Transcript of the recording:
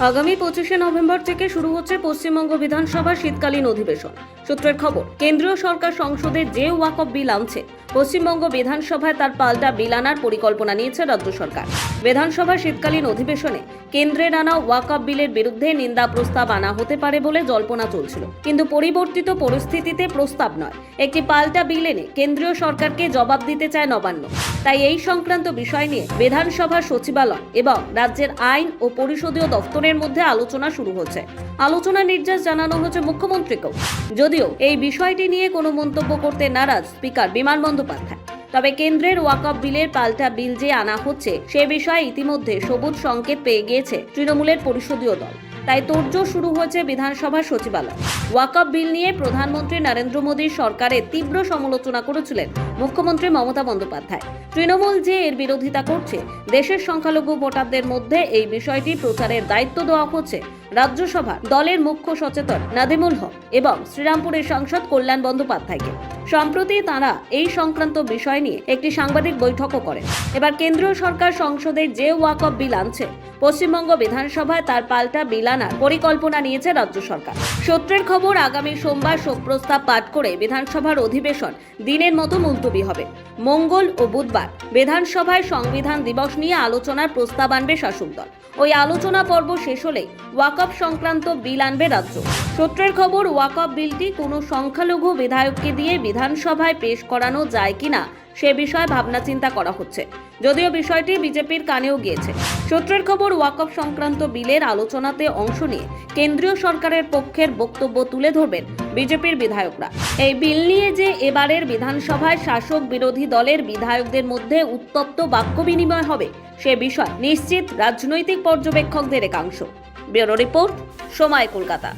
আগামী পঁচিশে নভেম্বর থেকে শুরু হচ্ছে পশ্চিমবঙ্গ বিধানসভার শীতকালীন অধিবেশন। সূত্রের খবর, কেন্দ্রীয় সরকার সংসদে যে ওয়াক অফ বিল আনছে, পশ্চিমবঙ্গ বিধানসভায় তার পাল্টা বিল আনার পরিকল্পনা নিয়েছে রাজ্য সরকার। বিধানসভার শীতকালীন অধিবেশনে কেন্দ্রের আনা ওয়াকফ বিলের বিরুদ্ধে নিন্দা প্রস্তাব আনা হতে পারে বলে জল্পনা চলছিল। কিন্তু পরিবর্তিত পরিস্থিতিতে প্রস্তাব নয়। একটি পাল্টা বিল এনে কেন্দ্রীয় সরকারকে জবাব দিতে চায় নবান্ন। তাই এই সংক্রান্ত বিষয় নিয়ে বিধানসভার সচিবালয় এবং রাজ্যের আইন ও পরিষদীয় দফতরের মধ্যে আলোচনা শুরু হচ্ছে। আলোচনা নির্দেশ জানানো হচ্ছে মুখ্যমন্ত্রীকেও। যদিও এই বিষয়টি নিয়ে কোনো মন্তব্য করতে নারাজ স্পিকার বিমান বন্দ্যোপাধ্যায়। তবে কেন্দ্রের ওয়াকফ বিলের পাল্টা বিল যে আনা হচ্ছে, সে বিষয়ে ইতিমধ্যে সবুজ সংকেত পেয়ে গিয়েছে তৃণমূলের পরিষদীয় দল। তাই তোড়জোড় শুরু হয়েছে বিধানসভার সচিবালয়। ওয়াকফ বিল নিয়ে প্রধানমন্ত্রী নরেন্দ্র মোদীর সরকারের তীব্র সমালোচনা করেছিলেন মুখ্যমন্ত্রী মমতা বন্দ্যোপাধ্যায়। তৃণমূল যে এর বিরোধিতা করছে, দেশের সংখ্যালঘু ভোটারদের মধ্যে এই বিষয়টি প্রচারের দায়িত্ব দেওয়া হচ্ছে রাজ্যসভার দলের মুখ্য সচেতন নাদিমুল হক এবং শ্রীরামপুরের সাংসদ কল্যাণ বন্দ্যোপাধ্যায়কে। সম্প্রতি তারা এই সংক্রান্ত বিষয় নিয়ে একটি সাংবাদিক বৈঠকও করেন। এবার কেন্দ্রীয় সরকার সংসদে যে ওয়াকফ বিল আনছে পশ্চিমবঙ্গ বিধানসভায় তার পাল্টা বিল আনার পরিকল্পনা নিয়েছে রাজ্য সরকার। সূত্রের খবর, আগামী সোমবার শোক প্রস্তাব পাঠ করে বিধানসভার অধিবেশন দিনের মতো মুলতবি হবে। মঙ্গল ও বুধবার বিধানসভায় সংবিধান দিবস নিয়ে আলোচনার প্রস্তাব আনবে শাসক দল। ওই আলোচনা পর্ব শেষ হলেই ওয়াকফ সংক্রান্ত বিল আনবে রাজ্য। সূত্রের খবর ওয়াকফ বিলটি কোনো সংখ্যালঘু বিধায়ককে দিয়ে বিধানসভায় পেশ করানো যায় কিনা সে বিষয়ে ভাবনা চিন্তা করা হচ্ছে। যদিও বিষয়টি বিজেপির কানেও গিয়েছে। সূত্রের খবর, ওয়াকফ সংক্রান্ত বিলের আলোচনাতে অংশ নিয়ে কেন্দ্রীয় সরকারের পক্ষের বক্তব্য তুলে ধরবেন বিজেপির বিধায়করা। এই বিল নিয়ে যে এবারের বিধানসভায় শাসক বিরোধী দলের বিধায়কদের মধ্যে উত্তপ্ত বাক্য বিনিময় হবে, সে বিষয় নিশ্চিত রাজনৈতিক পর্যবেক্ষকদের একাংশ। ব্যুরো রিপোর্ট, সময় কলকাতা।